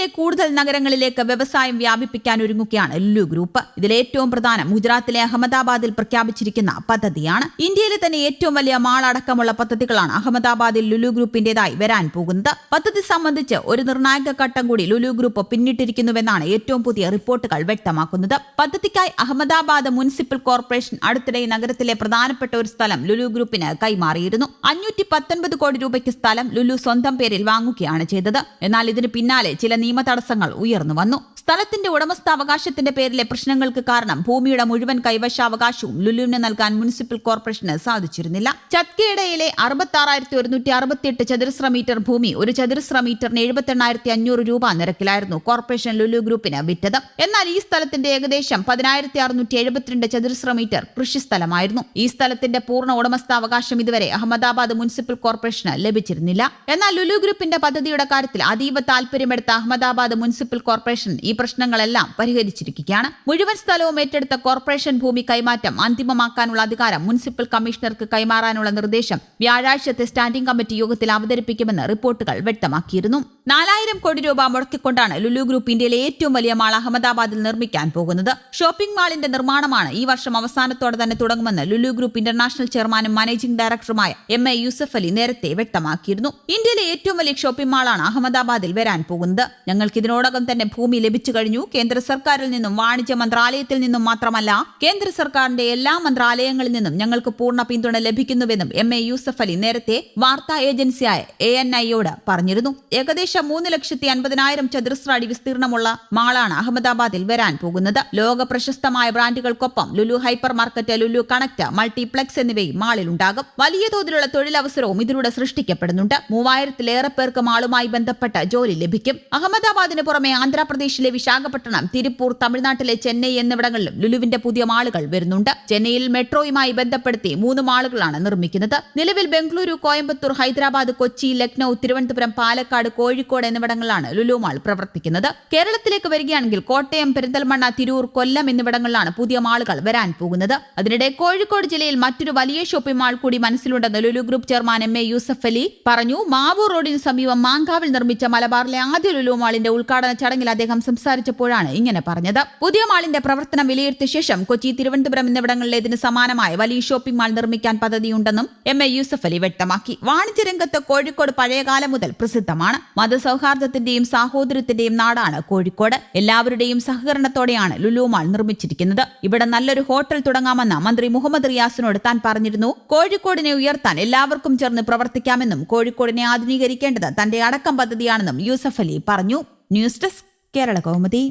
ഇന്ത്യയിലെ കൂടുതൽ നഗരങ്ങളിലേക്ക് വ്യവസായം വ്യാപിപ്പിക്കാൻ ഒരുങ്ങുകയാണ് ലുലു ഗ്രൂപ്പ്. ഇതിൽ ഏറ്റവും പ്രധാനം ഗുജറാത്തിലെ അഹമ്മദാബാദിൽ പ്രഖ്യാപിച്ചിരിക്കുന്ന പദ്ധതിയാണ്. ഇന്ത്യയിലെ തന്നെ ഏറ്റവും വലിയ മാൾ അടക്കമുള്ള പദ്ധതികളാണ് അഹമ്മദാബാദിൽ ലുലു ഗ്രൂപ്പിന്റേതായി വരാൻ പോകുന്നത്. പദ്ധതി സംബന്ധിച്ച് ഒരു നിർണായക ഘട്ടം കൂടി ലുലു ഗ്രൂപ്പ് പിന്നിട്ടിരിക്കുന്നുവെന്നാണ് ഏറ്റവും പുതിയ റിപ്പോർട്ടുകൾ വ്യക്തമാക്കുന്നത്. പദ്ധതിക്കായി അഹമ്മദാബാദ് മുനിസിപ്പൽ കോർപ്പറേഷൻ അടുത്തിടെ നഗരത്തിലെ പ്രധാനപ്പെട്ട ഒരു സ്ഥലം ലുലു ഗ്രൂപ്പിന് കൈമാറിയിരുന്നു. അഞ്ഞൂറ്റി കോടി രൂപയ്ക്ക് സ്ഥലം ലുലു സ്വന്തം പേരിൽ വാങ്ങുകയാണ് ചെയ്തത്. എന്നാൽ ഇതിന് പിന്നാലെ ചില നിയമ തടസ്സങ്ങൾ ഉയർന്നു വന്നു. സ്ഥലത്തിന്റെ ഉടമസ്ഥാവകാശത്തിന്റെ പേരിലെ പ്രശ്നങ്ങൾക്ക് കാരണം ഭൂമിയുടെ മുഴുവൻ കൈവശാവകാശവും ലുലുവിന് നൽകാൻ മുനിസിപ്പൽ കോർപ്പറേഷന് സാധിച്ചിരുന്നില്ല. ചത്കേടയിലെ അറുപത്തി ആറായിരത്തി ഒരുന്നൂറ്റി അറുപത്തിയെട്ട് ചതുരശ്ര മീറ്റർ ഭൂമി ഒരു ചതുരശ്ര മീറ്ററിന് എഴുപത്തെണ്ണായിരത്തി അഞ്ഞൂറ് രൂപ നിരക്കിലായിരുന്നു കോർപ്പറേഷൻ ലുലു ഗ്രൂപ്പിന് വിറ്റത്. എന്നാൽ ഈ സ്ഥലത്തിന്റെ ഏകദേശം പതിനായിരത്തി അറുന്നൂറ്റി എഴുപത്തിരണ്ട് ചതുരശ്ര മീറ്റർ കൃഷിസ്ഥലമായിരുന്നു. ഈ സ്ഥലത്തിന്റെ പൂർണ ഉടമസ്ഥാവകാശം ഇതുവരെ അഹമ്മദാബാദ് മുനിസിപ്പൽ കോർപ്പറേഷന് ലഭിച്ചിരുന്നില്ല. എന്നാൽ ലുലു ഗ്രൂപ്പിന്റെ പദ്ധതിയുടെ കാര്യത്തിൽ അതീവ താൽപര്യമെടുത്ത അഹമ്മദാബാദ് മുനിസിപ്പൽ കോർപ്പറേഷൻ ഈ പ്രശ്നങ്ങളെല്ലാം പരിഹരിച്ചിരിക്കുകയാണ്. മുഴുവൻ സ്ഥലവും ഏറ്റെടുത്ത കോർപ്പറേഷൻ ഭൂമി കൈമാറ്റം അന്തിമമാക്കാനുള്ള അധികാരം മുനിസിപ്പൽ കമ്മീഷണർക്ക് കൈമാറാനുള്ള നിർദ്ദേശം വ്യാഴാഴ്ചത്തെ സ്റ്റാൻഡിംഗ് കമ്മിറ്റി യോഗത്തിൽ അവതരിപ്പിക്കുമെന്ന് റിപ്പോർട്ടുകൾ വ്യക്തമാക്കിയിരുന്നു. നാലായിരം കോടി രൂപ മുടക്കിക്കൊണ്ടാണ് ലുലു ഗ്രൂപ്പ് ഇന്ത്യയിലെ ഏറ്റവും വലിയ മാൾ അഹമ്മദാബാദിൽ നിർമ്മിക്കാൻ പോകുന്നത്. ഷോപ്പിംഗ് മാളിന്റെ നിർമ്മാണമാണ് ഈ വർഷം അവസാനത്തോടെ തന്നെ തുടങ്ങുമെന്ന് ലുലു ഗ്രൂപ്പ് ഇന്റർനാഷണൽ ചെയർമാനും മാനേജിംഗ് ഡയറക്ടറുമായ എം എ യൂസഫ് അലി നേരത്തെ വ്യക്തമാക്കിയിരുന്നു. ഇന്ത്യയിലെ ഏറ്റവും വലിയ ഷോപ്പിംഗ് മാളാണ് അഹമ്മദാബാദിൽ വരാൻ പോകുന്നത്. ഞങ്ങൾക്ക് ഇതിനോടകം തന്നെ ഭൂമി ലഭിച്ചു കഴിഞ്ഞു. കേന്ദ്ര സർക്കാരിൽ നിന്നും വാണിജ്യ മന്ത്രാലയത്തിൽ നിന്നും മാത്രമല്ല കേന്ദ്ര സർക്കാരിന്റെ എല്ലാ മന്ത്രാലയങ്ങളിൽ നിന്നും ഞങ്ങൾക്ക് പൂർണ പിന്തുണ ലഭിക്കുന്നുവെന്നും എം എ യൂസഫ് അലി നേരത്തെ വാർത്താ ഏജൻസിയായ എ എൻ ഐയോട് പറഞ്ഞിരുന്നു. ഏകദേശം മൂന്ന് ലക്ഷത്തി അൻപതിനായിരം ചതുരശ്ര അടി വിസ്തീർണമുള്ള മാളാണ് അഹമ്മദാബാദിൽ വരാൻ പോകുന്നത്. ലോക പ്രശസ്തമായ ബ്രാൻഡുകൾക്കൊപ്പം Lulu hypermarket Lulu connect multiplex എന്നിവയും മാളിൽ ഉണ്ടാകും. വലിയ തോതിലുള്ള തൊഴിലവസരവും ഇതിലൂടെ സൃഷ്ടിക്കപ്പെടുന്നുണ്ട്. മൂവായിരത്തിലേറെ പേർക്ക് മാളുമായി ബന്ധപ്പെട്ട ജോലി ലഭിക്കും. അഹമ്മദാബാദിന് പുറമെ ആന്ധ്രാപ്രദേശിലെ വിശാഖപട്ടണം തിരുപ്പൂർ തമിഴ്നാട്ടിലെ ചെന്നൈ എന്നിവിടങ്ങളിലും ലുലുവിന്റെ പുതിയ മാളുകൾ വരുന്നുണ്ട്. ചെന്നൈയിൽ മെട്രോയുമായി ബന്ധപ്പെടുത്തി മൂന്ന് മാളുകളാണ് നിർമ്മിക്കുന്നത്. നിലവിൽ ബംഗളൂരു കോയമ്പത്തൂർ ഹൈദരാബാദ് കൊച്ചി ലക്നൌ തിരുവനന്തപുരം പാലക്കാട് കോഴിക്കോട് എന്നിവിടങ്ങളിലാണ് ലുലു മാൾ പ്രവർത്തിക്കുന്നത്. കേരളത്തിലേക്ക് വരികയാണെങ്കിൽ കോട്ടയം പെരിന്തൽമണ്ണ തിരൂർ കൊല്ലം എന്നിവിടങ്ങളിലാണ് പുതിയ മാളുകൾ വരാൻ പോകുന്നത്. അതിനിടെ കോഴിക്കോട് ജില്ലയിൽ മറ്റൊരു വലിയ ഷോപ്പിംഗ് മാൾ കൂടി മനസ്സിലുണ്ടെന്ന് Lulu group chairman M A Yusuf Ali പറഞ്ഞു. മാവൂർ റോഡിന് സമീപം മാങ്കാവിൽ നിർമ്മിച്ച മലബാറിലെ ആദ്യ ലുലു മാളിന്റെ ഉദ്ഘാടന ചടങ്ങിൽ അദ്ദേഹം സംസാരിച്ചപ്പോഴാണ് ഇങ്ങനെ പറഞ്ഞത്. പുതിയ മാളിന്റെ പ്രവർത്തനം വിലയിരുത്തിയ ശേഷം കൊച്ചി തിരുവനന്തപുരം എന്നിവിടങ്ങളിലെ ഇതിന് സമാനമായ വലിയ ഷോപ്പിംഗ് മാൾ നിർമ്മിക്കാൻ പദ്ധതിയുണ്ടെന്നും എം എ യൂസഫ് അലി വ്യക്തമാക്കി. വാണിജ്യ രംഗത്ത് കോഴിക്കോട് പഴയകാലം മുതൽ പ്രസിദ്ധമാണ്. മതസൗഹാർദ്ദത്തിന്റെയും സാഹോദര്യത്തിന്റെയും നാടാണ് കോഴിക്കോട്. എല്ലാവരുടെയും സഹകരണത്തോടെയാണ് ലുലുമാൾ നിർമ്മിച്ചിരിക്കുന്നത്. ഇവിടെ നല്ലൊരു ഹോട്ടൽ തുടങ്ങാമെന്ന് മന്ത്രി മുഹമ്മദ് റിയാസിനോട് താൻ പറഞ്ഞിരുന്നു. കോഴിക്കോടിനെ ഉയർത്താൻ എല്ലാവർക്കും ചേർന്ന് പ്രവർത്തിക്കാമെന്നും കോഴിക്കോടിനെ ആധുനീകരിക്കേണ്ടത് തന്റെ അടക്കം പദ്ധതിയാണെന്നും യൂസഫ് അലി പറഞ്ഞു. News desk Kerala Kaumudi.